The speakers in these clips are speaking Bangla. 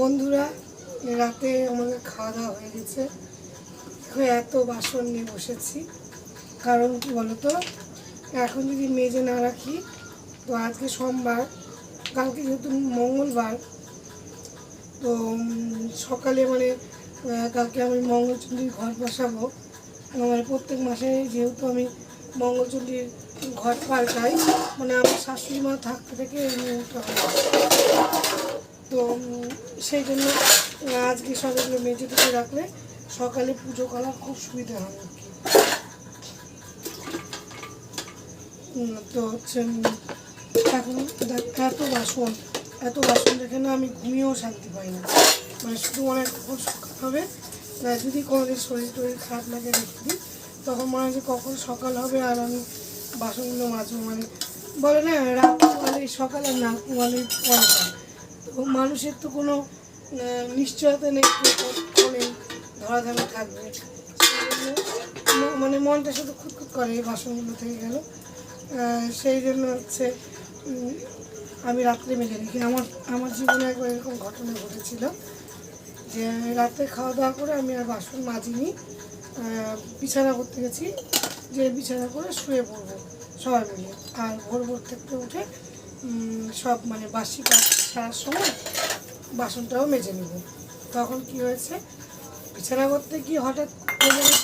বন্ধুরা, রাতে আমাদের খাওয়া দাওয়া হয়ে গেছে। এত বাসন নিয়ে বসেছি। কারণ কি বলতো, এখন যদি মেজে না রাখি, তো আজকে সোমবার, কালকে যেহেতু মঙ্গলবার, তো সকালে মানে কালকে আমি মঙ্গলচণ্ডীর ঘর বসাবো। মানে প্রত্যেক মাসে যেহেতু আমি মঙ্গলচণ্ডীর ঘর পাল্টাই মানে আমার শাশুড়ি মা থাকতে থেকে তো সেই জন্য আজকে সকালে মেঝে থেকে রাখলে সকালে পুজো করার খুব সুবিধা হয়। আর কি তো হচ্ছে এখন এত বাসন এত বাসন দেখে না আমি ঘুমিয়েও শান্তি পাই না। মানে শুধু অনেক কখন সকাল হবে যদি কোনোদিন শরীর টরীর খারাপ লাগে রেখে দিই তখন মনে হয় কখন সকাল হবে আর আমি বাসনগুলো মাজবো মানে বলে না, রাত সকাল না পোয়ালেই পরকাল তো মানুষের তো কোনো নিশ্চয়তা নেই কখনে ধরাধামে থাকবে। মানে মনটা শুধু খুঁতখুত করে এই বাসনগুলো থেকে গেল। সেই জন্য হচ্ছে আমি রাত্রে মেজে রেখি আমার আমার জীবনে একবার এরকম ঘটনা ঘটেছিল যে রাতে খাওয়া দাওয়া করে আমি আর বাসন মাজিনি। বিছানা করতে গেছি। যে বিছানা করে শুয়ে পড়ব সবাই মিলে। আর ভোর ভোর থেকে উঠে সব মানে বাসি সারার সময় বাসনটাও মেজে নিব। তখন কি হয়েছে, বিছানা করতে গিয়ে হঠাৎ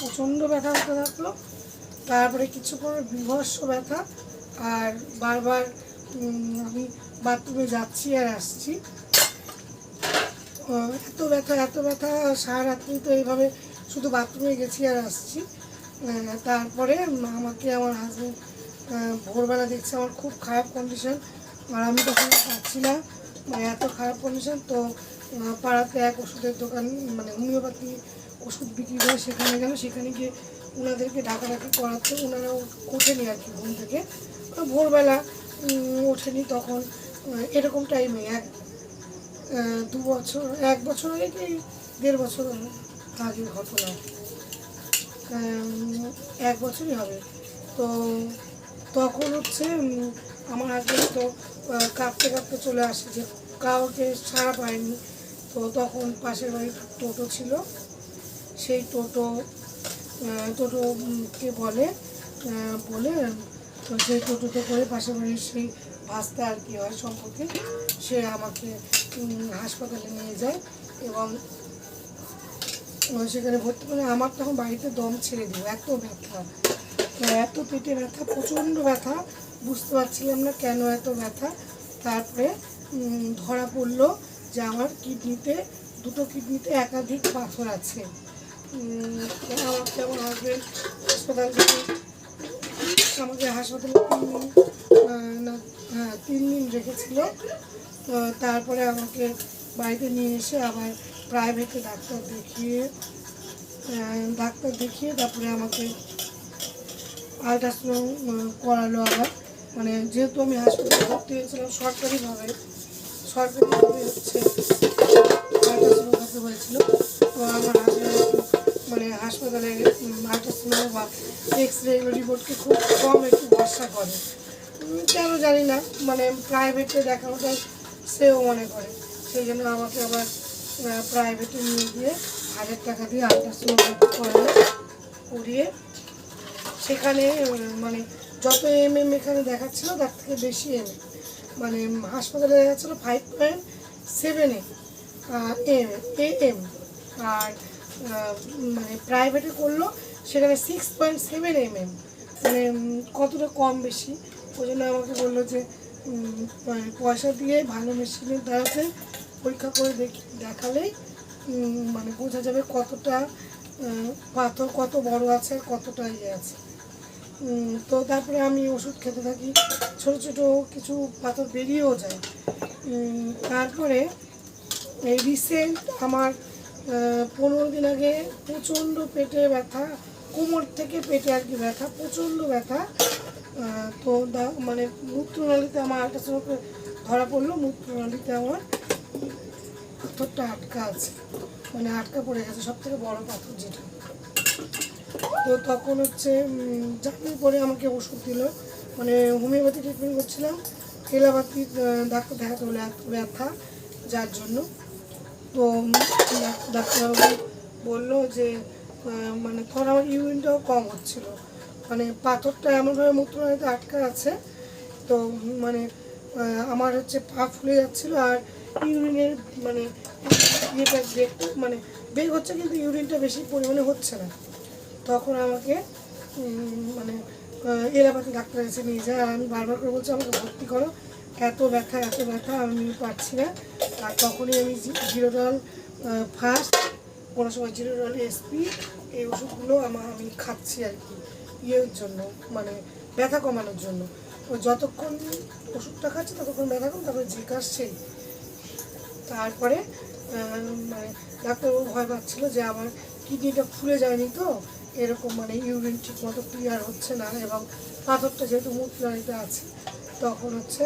প্রচণ্ড ব্যথা হতে থাকল, তারপরে কিছুক্ষণ বিভৎস ব্যথা, আর বারবার আমি বাথরুমে যাচ্ছি আর আসছি। এত ব্যথা এত ব্যথা সারা রাত্রি তো এইভাবে শুধু বাথরুমে গেছি আর আসছি। তারপরে আমাকে আমার হাজব্যান্ড ভোরবেলা দেখছে, আমার খুব খারাপ কন্ডিশন আর আমি তখন পাচ্ছি না। মানে এত খারাপ কন্ডিশন তো পাড়াতে এক ওষুধের দোকান মানে হোমিওপ্যাথি ওষুধ বিক্রি করে সেখানে গেল, সেখানে গিয়ে ওনাদেরকে ডাকাডাকি করাতে ওনারা ওঠেনি আর কি ঘুম থেকে। তো ভোরবেলা ওঠেনি তখন এরকম টাইমে এক দু বছর, এক বছর আগে কি দেড় বছর আগের ঘটনা। এক বছরই হবে। তো তখন হচ্ছে আমার হাজবেন্ড তো কাঁপতে কাঁপতে চলে আসে যে কাউকে সারা পায়নি। তো তখন পাশের বাড়ির টোটো ছিল। সেই টোটো আহ, টোটো উম, কে বলে বলে তো সেই টোটোতে করে পাশের বাড়ির সেই ভাস্তা আর কি হয় সম্পর্কে সে আমাকে হাসপাতালে নিয়ে যায় এবং সেখানে ভর্তি করে আমার তখন বাড়িতে দম ছেড়ে দিল। এত ব্যথা। তো এত পেটে ব্যথা প্রচণ্ড ব্যথা। বুঝতে পারছিলাম না কেন এত ব্যথা। তারপরে ধরা পড়ল যে আমার কিডনিতে, দুটো কিডনিতে একাধিক পাথর আছে। আমাকে হাসপাতাল আমাকে হাসপাতালে তিন দিন না হ্যাঁ তিন দিন রেখেছিল। তারপরে আমাকে বাড়িতে নিয়ে এসে আবার প্রাইভেটে ডাক্তার দেখিয়ে ডাক্তার দেখিয়ে তারপরে আমাকে আলট্রাসাউন্ড করালো আবার। মানে যেহেতু আমি হাসপাতালে ভর্তি হয়েছিলাম সরকারিভাবে সরকারিভাবে হচ্ছে হয়েছিল। তো আমার মানে হাসপাতালে আলট্রাসাউন্ড বা এক্স রে রিপোর্টকে খুব কম একটু ভরসা করে। কেন জানি না মানে প্রাইভেটে দেখানোটাই সেও মনে করে। সেই জন্য আমাকে আবার প্রাইভেটে নিয়ে গিয়ে হাজার টাকা দিয়ে আলট্রাসাউন্ড করে করিয়ে সেখানে মানে যত এম এম এখানে দেখাচ্ছিল, তার থেকে বেশি এম মানে হাসপাতালে দেখাচ্ছিল five point seven M A M আর মানে প্রাইভেটে করল, সেখানে six point seven M M মানে কতটা কম বেশি? ওই জন্য আমাকে বলল যে মানে পয়সা দিয়ে ভালো মেশিনের দ্বারাতে পরীক্ষা করে দেখি, দেখালেই মানে বোঝা যাবে কতটা পাথর কত বড় আছে আর কতটা ইয়ে আছে। তো তারপরে আমি ওষুধ খেতে থাকি। ছোট ছোট কিছু পাথর বেরিয়েও যায়। তারপরে এই রিসেন্ট আমার পনেরো দিন আগে প্রচণ্ড পেটে ব্যথা, কোমর থেকে পেটে আর কি ব্যথা, প্রচণ্ড ব্যথা। তো মানে মূত্রনালীতে আমার আল্ট্রাসাউন্ড ধরা পড়ল, মূত্রনালীতে আমার পাথরটা আটকা আছে। মানে আটকা পড়ে গেছে সব থেকে বড় পাথর যেটা। তো তখন হচ্ছে জানার পরে আমাকে ওষুধ দিল। মানে হোমিওপ্যাথি ট্রিটমেন্ট করছিলাম। এলাপাতি ডাক্তার দেখাতে হলো এত ব্যথা, যার জন্য। তো ডাক্তারবাবু বলল যে মানে তখন আমার ইউরিনটাও কম হচ্ছিল। মানে পাথরটা এমনভাবে মূত্রনালীতে আটকা আছে, তো মানে আমার হচ্ছে পা ফুলে যাচ্ছিল আর ইউরিনের মানে ইয়েটা মানে বেগ হচ্ছে কিন্তু ইউরিনটা বেশি পরিমাণে হচ্ছে না। তখন আমাকে মানে আহ, এলাকাতে ডাক্তার এসে নিয়ে যায়। আমি বারবার করে বলছি আমাকে ভর্তি করো। এত ব্যথা এত ব্যথা আমি পারছি না। আর তখনই আমি জিরোডল ফার্স্ট কোনো সময় জিরোডল এসপি এই ওষুধগুলো আমার আমি খাচ্ছি আর কি ইয়ের জন্য মানে ব্যথা কমানোর জন্য। যতক্ষণ ওষুধটা খাচ্ছি ততক্ষণ ব্যথা কম তারপরে যে সেই। তারপরে মানে ডাক্তারবাবু ভয় পাচ্ছিলো যে আমার কিডনিটা ফুলে যায়নি তো এরকম মানে ইউরিন ঠিক মতো ক্লিয়ার হচ্ছে না, এবং পাথরটা যেহেতু মুখ আছে, তখন হচ্ছে